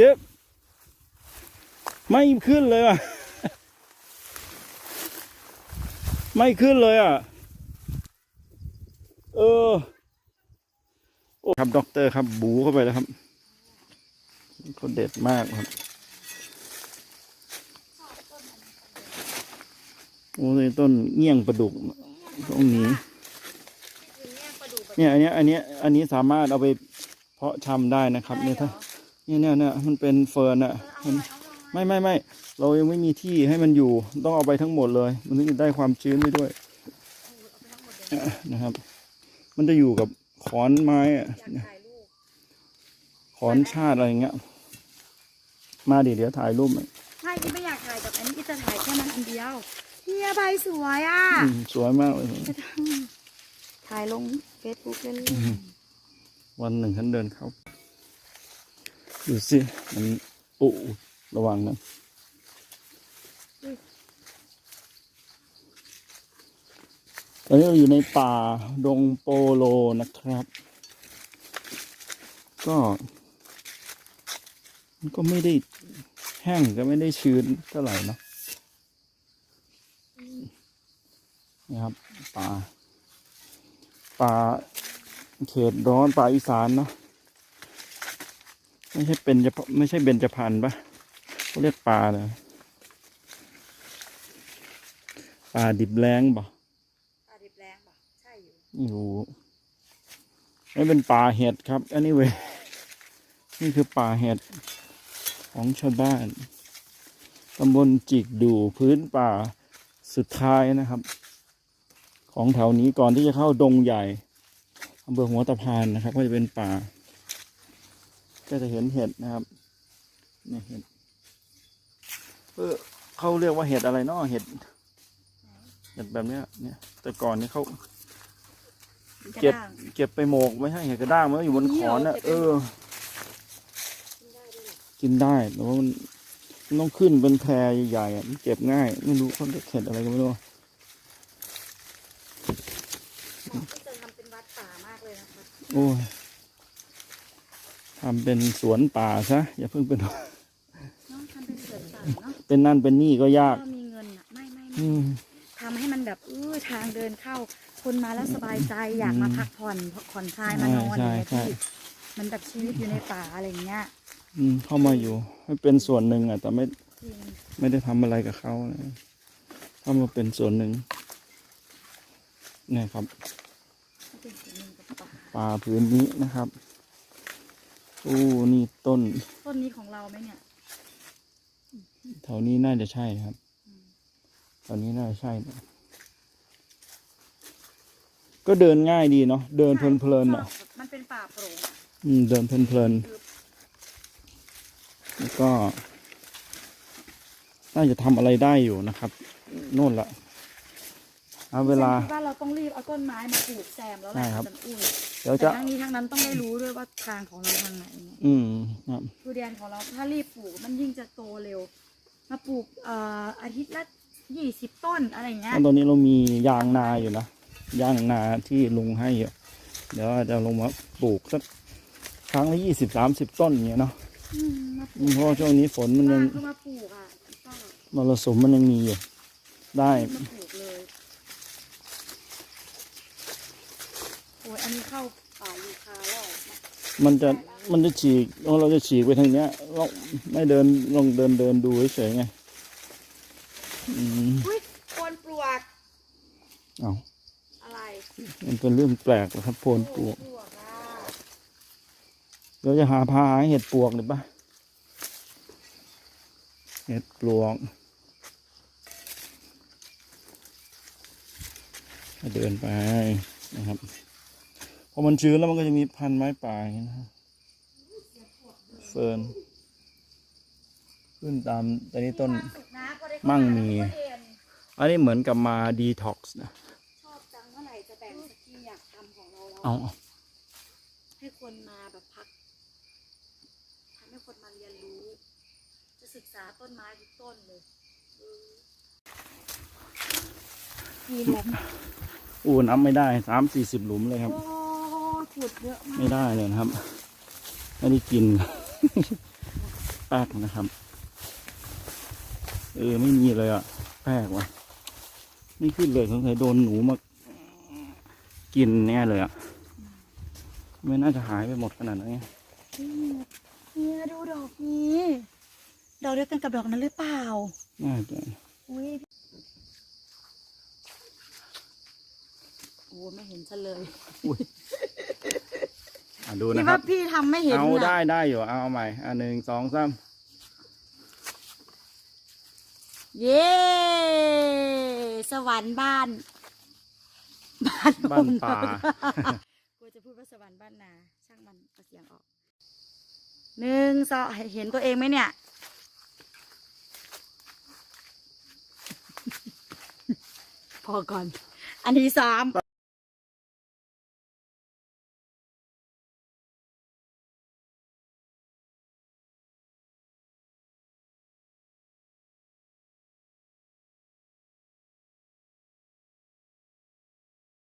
เจ็บไม่ขึ้นเลยอะ ไม่ขึ้นเลยอะ เออครับด็อกเตอร์ครับ บูเข้าไปแล้วครับเขาเด็ดมากครับโอ้ยต้นเงี้ยงประดุกตรงนี้ เนี่ยอันเนี้ยอันเนี้ยอันนี้สามารถเอาไปเพาะชำได้นะครับเนี่ยถ้า เนี่ยเนี่ยเนี่ยมันเป็นเฟิร์นอะมันไม่ไม่ไม่เรายังไม่มีที่ให้มันอยู่ต้องเอาไปทั้งหมดเลย มันถึงจะได้ความชื้นไปด้วยอะนะครับ มันจะอยู่กับขอนไม้อะอยากถ่ายรูปขอนชาติอะไรอย่างเงี้ย มาดิเดี๋ยวถ่ายรูปหน่อยใช่ที่ไม่อยากถ่ายกับอันนี้ที่จะถ่ายแค่นั้นอันเดียวเฮียใบสวยอะอืมสวยมากเลยถ่ายลงเฟซบุ๊กเล่นอืมวันหนึ่งฉันเดินเข้า ดูสิมันอุระวังนะตอนนี้เราอยู่ในป่าดงโปโลนะครับ ก็ มันก็ไม่ได้แห้งก็ไม่ได้ชื้นเท่าไหร่นะนี่ครับป่าป่าเขตร้อนป่าอีสานเนาะ ไม่ใช่เป็นจะไม่ใช่เบญจพรรณปะเขาเรียกป่าเลยป่าดิบแรงปะปลาดิบแรงป่ะใช่อยู่ไม่รู้นี่เป็นป่าเห็ดครับ อันนี้เวยนี่คือป่าเห็ดของชาวบ้านตำบลจิกดูพื้นป่าสุดท้ายนะครับ ของแถวนี้ก่อนที่จะเข้าดงใหญ่อำเภอหัวตะพานนะครับ ก็จะเป็นป่า ก็จะเห็นเห็ดนะครับเนี่ยเห็ดเออเขาเรียกว่าเห็ดอะไรเนาะเห็ด เห็ดแบบเนี้ย เนี่ย แต่ก่อนนี่เขากระเก็บด้างเก็บไปหมกไม่ใช่เห็ดกระด้างมันก็อยู่บนขอนน่ะเก็บไปเอหมอกกินได้แต่ว่ามันมันต้องขึ้นเป็นแพรใหญ่ๆอะมันเก็บง่าย ไม่รู้เขาเรียกเห็ดอะไรก็ไม่รู้ที่จะทำเป็นวัดป่ามากเลยนะคะโอ้ย ทำเป็นสวนป่าซะอย่าเพิ่งเป็นเนาะทำเป็นเสือป่าเนาะเป็นนั่นเป็นนี่ก็ยากก็มีเงินอะไม่ไม่ไม่อืมทำให้มันแบบเออทางเดินเข้า คนมาแล้วสบายใจอยากมาพักผ่อนผ่อนคลายมานอนอะไรอย่างเงี้ยใช่ใช่พี่มันแบบชีวิตอยู่ในป่าอะไรอย่างเงี้ยอืมเข้ามาอยู่ให้เป็นส่วนหนึ่งอะแต่ไม่จริงไม่ได้ทำอะไรกับเขานะเข้ามาเป็นส่วนหนึ่งเนี่ยครับมันเป็นส่วนหนึ่งกับป่า ป่าพื้นนี้นะครับ อู้นี่ต้น ต้นนี้ของเราไหมเนี่ยแถวนี้น่าจะใช่ครับแถวนี้น่าจะใช่นะก็เดินง่ายดีเนาะเดินเพลินๆอะมันเป็นป่าโปร่งอะอืมเดินเพลินๆแล้วก็ น่าจะทำอะไรได้อยู่นะครับ โน่นละ เอาเวลาฉันคิดว่าเราต้องรีบเอาต้นไม้มาปลูกแซมแล้วแหใช่ละครับอาจารย์อุ้ยเดี๋ยวแต่จะทั้งนี้ทั้งนั้นต้องได้รู้ด้วยว่าทางของเราทางไหนไงอืมครับ ทุเรียนของเราถ้ารีบปลูกมันยิ่งจะโตเร็ว มาปลูกเอ่ออาทิตย์ละยี่สิบต้นอะไรอย่างเงี้ยตอนนี้เรามียางนาอยู่นะยางนาที่ลุงให้อยู่เดี๋ยวอาจจะลงมาปลูกสักครั้งละยี่สิบสามสิบต้นอย่างเงี้ยเนาะอืมมาปอืลูมกเพราะว่าช่วงนี้ฝนมันยับ้างนก็มาปลูกอะก็มรสุมมันยังมีอยู่ได้ มาปลูกเลยโอ้ยอันนี้เข้าป่ายูคาแล้วมันจะมันจะฉีกเราจะฉีกไปทางเนี้ยเราไม่เดินลองเดินเดินดูเฉยๆไงอืมอุ้ยโคนปลวกเอาอะไรมันเป็นเรื่องแปลกนะครับโพนปลวกปลวกอะเดี๋ยวจะหาพาหาเห็ดปลวกหรือปะเห็ดปลวกเดินไปนะครับพ อมันชื้นแล้วมันก็จะมีพันไม้ป่าอย่างนี้นะครับเฟิร์นขึ้นตามตอนนี้ต้นมีความสุขนะก็ได้เข้ามั่งมีแล้วก็เรียนอันนี้เหมือนกับมาดีท็อกซ์นะชอบจังเมื่อไหร่จะแบ่งสักทีอยากทำของเราแล้วเอาให้คนมาแบบพักทำให้คนมาเรียนรู้ จะศึกษาต้นไม้ทุกต้นเลยเออมีหลุมอู้น้ำไม่ได้สามสี่สิบหลุมเลยครับโอ้ ขุดเยอะมากไม่ได้เลยนะครับ ไม่ได้กินแป๊กนะครับ เออไม่มีเลยอะแปลกว่ะไม่ขึ้นเลยสงสัยโดนหนูมากินแน่เลยอะไม่น่าจะหายไปหมดขนาดนั้นไงเนี่ยดูดอกนี้ ดอกเดียวกันกับดอกนั้นหรือเปล่าน่าจะอุ้ย โอ้ไม่เห็นฉันเลยอะดูพี่นะครัว่าบ พี่ทำไม่เห็นเอาน่ะได้ได้อยู่เอาเอาใหม่อันหนึ่งสองสามเย้สวรรค์บ้าน บ้านบ้านป่ากูจะพูดว่าสวรรค์บ้านนาช่างมันเอาเสียงออกหนึ่งสองเห็นตัวเองไหมเนี่ย พอก่อน อันที่สาม